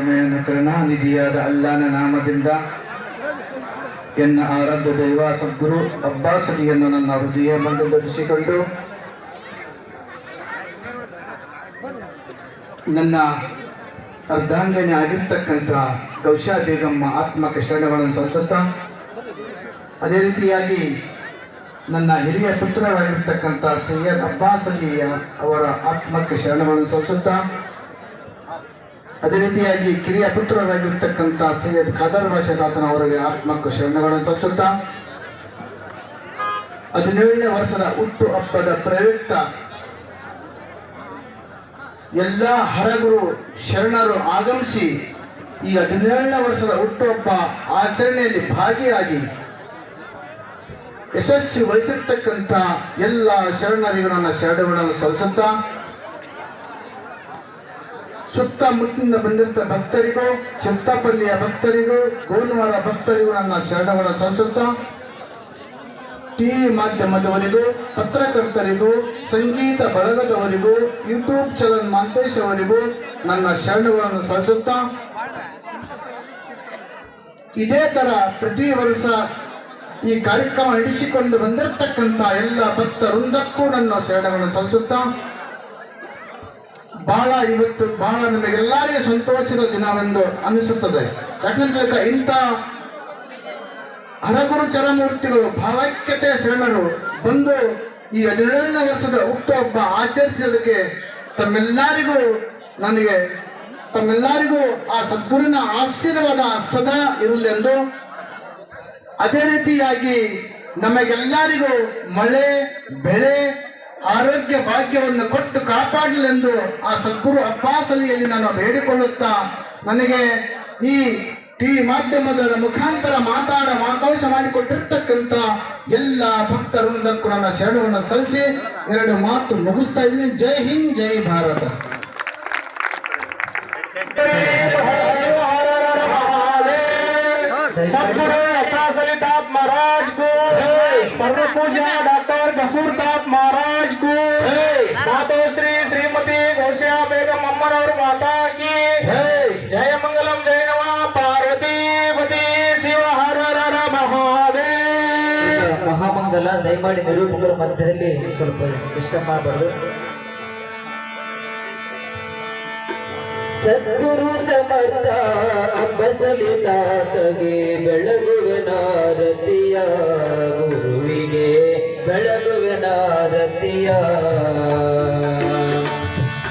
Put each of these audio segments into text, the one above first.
ಸಮಯನ ಕರುಣಾನಿಧಿಯಾದ ಅಲ್ಲಾನ ನಾಮದಿಂದ ಎನ್ನ ಆರಾಧ್ಯ ದೈವ ಸದ್ಗುರು ಅಬ್ಬಾಸನಿಯನ್ನು ನನ್ನ ಹೃದಯ ಬಂಧುಗೊಳಿಸಿಕೊಂಡು ನನ್ನ ಅರ್ಧಾಂಗನೆ ಆಗಿರ್ತಕ್ಕಂಥ ಕೌಶಾ ಬೇಗಮ್ಮ ಆತ್ಮಕ ಶರಣಗಳನ್ನು ಸಲ್ಲಿಸುತ್ತಾ, ಅದೇ ರೀತಿಯಾಗಿ ನನ್ನ ಹಿರಿಯ ಪುತ್ರರಾಗಿರ್ತಕ್ಕಂಥ ಸೈಯದ್ ಅಬ್ಬಾಸ್ ಅವರ ಆತ್ಮಕ್ಕೆ ಶರಣಗಳನ್ನು ಸಲ್ಲಿಸುತ್ತಾ ಅದೇ ರೀತಿಯಾಗಿ ಕಿರಿಯ ಪುತ್ರರಾಗಿರ್ತಕ್ಕಂಥ ಸೈಯದ್ ಖಾದರ್ ಭಾಷಾತಾತನ ಅವರಿಗೆ ಆತ್ಮಕ್ಕ ಶರಣಗಳನ್ನು ಸಲ್ಲಿಸುತ್ತಾ, ಹದಿನೇಳನೇ ವರ್ಷದ ಹುಟ್ಟು ಹಬ್ಬದ ಪ್ರಯುಕ್ತ ಎಲ್ಲ ಹರಗುರು ಶರಣರು ಆಗಮಿಸಿ ಈ ಹದಿನೇಳನೇ ವರ್ಷದ ಹುಟ್ಟುಹಬ್ಬ ಆಚರಣೆಯಲ್ಲಿ ಭಾಗಿಯಾಗಿ ಯಶಸ್ವಿ ವಹಿಸಿರ್ತಕ್ಕಂಥ ಎಲ್ಲ ಶರಣರಿಗೂ ನನ್ನ ಶರಣಗಳನ್ನು ಸಲ್ಲಿಸುತ್ತಾ ಸುತ್ತಮುತ್ತಲಿಂದ ಬಂದಿರ್ತ ಭಕ್ತರಿಗೂ ಚಿತ್ತಪಲ್ಲಿಯ ಭಕ್ತರಿಗೂ ಗೋಲ್ವಾರ ಭಕ್ತರಿಗೂ ನನ್ನ ಶರಣಗಳ ಸಲ್ಲಿಸುತ್ತಾ ಟಿವಿ ಮಾಧ್ಯಮದವರಿಗೂ, ಪತ್ರಕರ್ತರಿಗೂ, ಸಂಗೀತ ಬಳಗದವರಿಗೂ, ಯೂಟ್ಯೂಬ್ ಚಾನಲ್ ಮಾಂತೇಶ್ ಅವರಿಗೂ ನನ್ನ ಶರಣಗಳನ್ನು ಸಲ್ಲಿಸುತ್ತಾ ಇದೇ ತರ ಪ್ರತಿ ವರ್ಷ ಈ ಕಾರ್ಯಕ್ರಮ ನಡೆಸಿಕೊಂಡು ಬಂದಿರತಕ್ಕಂಥ ಎಲ್ಲ ಭಕ್ತ ವೃಂದಕ್ಕೂ ನನ್ನ ಶರಣಗಳನ್ನು ಸಲ್ಲಿಸುತ್ತಾ ಬಹಳ ಇವತ್ತು ಬಹಳ ನಮಗೆಲ್ಲರಿಗೂ ಸಂತೋಷದ ದಿನವೆಂದು ಅನಿಸುತ್ತದೆ ಯಾಕಂದ್ರೆ ಇಂಥ ಹರಗುರು ಚರಮೂರ್ತಿಗಳು, ಭಾವೈಕ್ಯತೆ ಶರಣರು ಬಂದು ಈ ಹದಿನೇಳನೇ ವರ್ಷದ ಹುಟ್ಟುಹಬ್ಬ ಆಚರಿಸೋದಕ್ಕೆ ತಮ್ಮೆಲ್ಲರಿಗೂ ನನಗೆ, ತಮ್ಮೆಲ್ಲರಿಗೂ ಆ ಸದ್ಗುರುವಿನ ಆಶೀರ್ವಾದ ಸದಾ ಇರಲೆಂದು ಅದೇ ರೀತಿಯಾಗಿ ನಮಗೆಲ್ಲರಿಗೂ ಮಳೆ, ಬೆಳೆ ಆರೋಗ್ಯ ಭಾಗ್ಯವನ್ನು ಕೊಟ್ಟು ಕಾಪಾಡಲೆಂದು ಆ ಸದ್ಗುರು ಅಪ್ಪಾಸಲಿಯಲ್ಲಿ ನಾನು ಬೇಡಿಕೊಳ್ಳುತ್ತಾ ನನಗೆ ಈ ಟಿವಿ ಮಾಧ್ಯಮದ ಮುಖಾಂತರ ಮಾತಾಡ ಮಾತಾಶ ಮಾಡಿಕೊಟ್ಟಿರ್ತಕ್ಕಂಥ ಎಲ್ಲ ಭಕ್ತರುಂದಕ್ಕೂ ನನ್ನ ಶರಣವನ್ನು ಸಲ್ಲಿಸಿ ಎರಡು ಮಾತು ಮುಗಿಸ್ತಾ ಇದ್ದೀನಿ. ಜೈ ಹಿಂದ್, ಜೈ ಭಾರತ. ಪೂಜಾ ಡಾಕ್ಟರ್ ಗಫೂರ್ ತಾಪ್ ಮಹಾರಾಜ್ ಸ್ಕೂಲ್ ಮಾತೋಶ್ರೀ ಶ್ರೀಮತಿ ಘೋಷಾ ಬೇಗಂ ಅಮ್ಮನವರು ಮಾತಾಕಿ. ಜಯ ಜಯನವ ಪಾರ್ವತಿ ಪತಿ ಶಿವ ಹರರ ಮಹಾದೇವ. ಮಹಾಮಂಗಲ ದಯಮಾಡಿ ನಿರೂಪಕರ ಮಧ್ಯದಲ್ಲಿ ಸ್ವಲ್ಪ ಇಷ್ಟ ಮಾಡಬಾರ್ದು. ಸದ್ಗುರು ಸಮರ್ಥ ಅಂಬಸಲಿ ತಾತಗೆ ಬೆಳಗುವ ನಾರತಿಯ ಬೆಳಗುವೆನಾರತಿಯ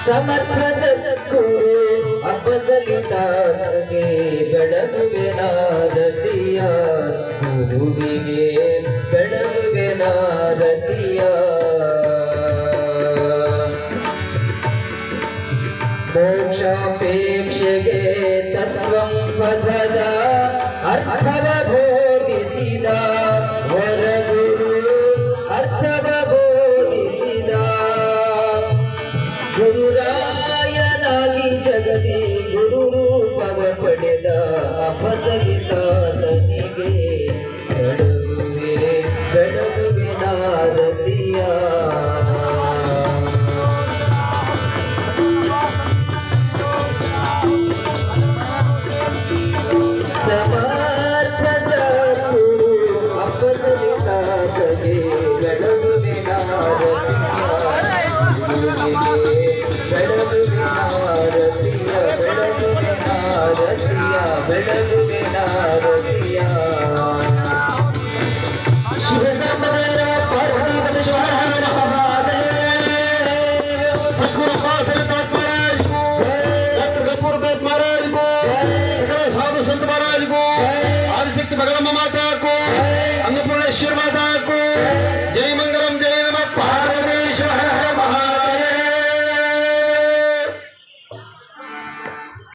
ಸಮರ್ಥ ಸದ್ಗುರು ಬೆಳಗುವೆ ಬೆಳಗುವೆನಾರತಿಯ ಗುರುವಿಗೆ ಬೆಳಗುವೆನಾರತಿಯ ಮೋಕ್ಷಾಪೇಕ್ಷೆಗೆ ತತ್ವಂ ಪದದ ಅರ್ಥವ ಬೋಧಿಸಿದ ಅಪಸಲಿತಾತನಿಗೆ ಬೆಳಗುವೆ ಬೆಳಗುವೆ ನಾರದಿಯ ಸಮರ್ಥ ಸದ್ಗುರು ಅಪಸಲಿತಾತಗೆ ಬೆಳಗುವೆ ಬೆಳಗುವೆ ನಾರತಿಯ ಬೆಳಗುವೆ ನಾರತಿಯ ಬೆಳಗುವೆ ನಾರತಿಯ